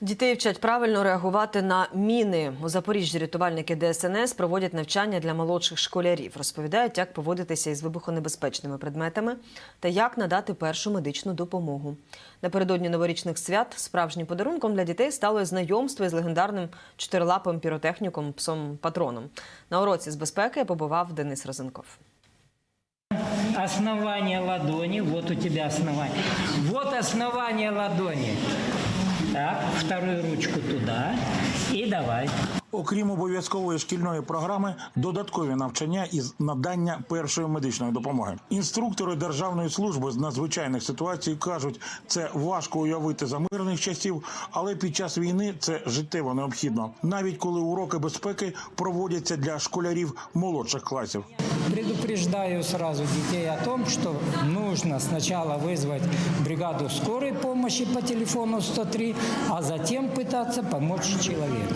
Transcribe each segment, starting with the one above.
Дітей вчать правильно реагувати на міни. У Запоріжжі рятувальники ДСНС проводять навчання для молодших школярів. Розповідають, як поводитися із вибухонебезпечними предметами та як надати першу медичну допомогу. Напередодні новорічних свят справжнім подарунком для дітей стало знайомство із легендарним чотирилапим піротехніком псом патроном. На уроці з безпеки побував Денис Розенков. Основание ладони, вот у тебя основание. Вот основание ладони. Так, вторую ручку туда и давай. Окрім обов'язкової шкільної програми, додаткові навчання із надання першої медичної допомоги. Інструктори Державної служби з надзвичайних ситуацій кажуть, це важко уявити за мирних часів, але під час війни це життєво необхідно, навіть коли уроки безпеки проводяться для школярів молодших класів. Предупреждаю сразу детей о том, что нужно сначала вызвать бригаду скорой помощи по телефону 103, а затем пытаться помочь человеку.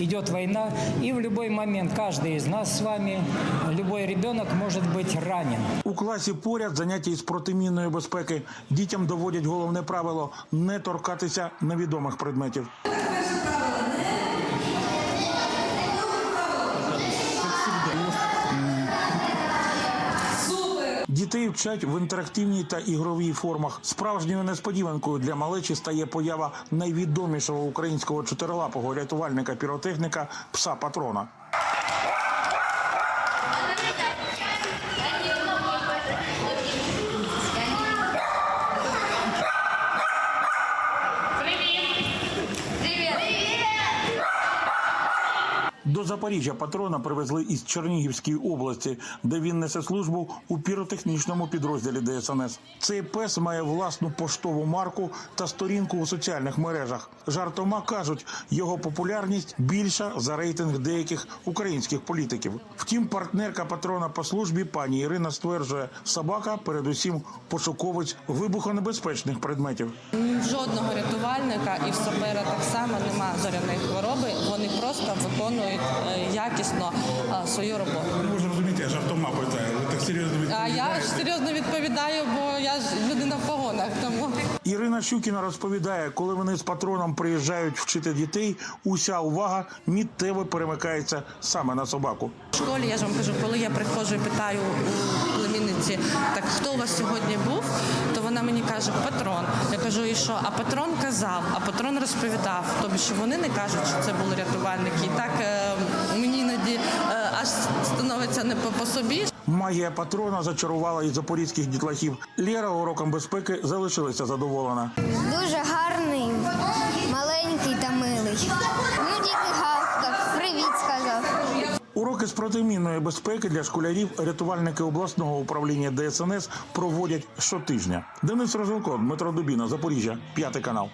Идет война, и в любой момент каждый из нас с вами, любой ребенок может быть ранен. У класі поряд заняття із протимінної безпеки дітям доводять головне правило не торкатися невідомих предметів. Дітей вчать в інтерактивній та ігровій формах. Справжньою несподіванкою для малечі стає поява найвідомішого українського чотирилапого рятувальника піротехніка пса патрона. Запоріжжя патрона привезли із Чернігівської області, де він несе службу у піротехнічному підрозділі ДСНС. Цей пес має власну поштову марку та сторінку у соціальних мережах. Жартома кажуть, його популярність більша за рейтинг деяких українських політиків. Втім, партнерка патрона по службі пані Ірина стверджує, собака передусім пошуковець вибухонебезпечних предметів. Жодного рятувальника і в сапера так само нема зоряної хвороби. Вони просто виконують якісно е, свою роботу. Ви ж розумієте, я жартома питаю. Ви так серйозно А я ж серйозно відповідаю, бо я ж людина в погонах. Тому Ірина Щукіна розповідає, коли вони з патроном приїжджають вчити дітей, уся увага міттєво перемикається саме на собаку. в школі я ж вам кажу, коли я приходжу і питаю у племінниці, так хто у вас сьогодні був, вона мені каже патрон. Я кажу, і що? А патрон казав, а патрон розповідав. Тобто, що вони не кажуть, що це були рятувальники. І так е, мені іноді е, аж становиться не по, по собі. Магія патрона зачарувала і запорізьких дітлахів. Лєра уроком безпеки залишилася задоволена. Дуже гарний, маленький та милий. Ну, привіт сказав. Уроки з протимінної безпеки для школярів рятувальники обласного управління ДСНС проводять щотижня. Денис Розенко, Дмитро Дубіна, Запоріжжя, п'ятий канал.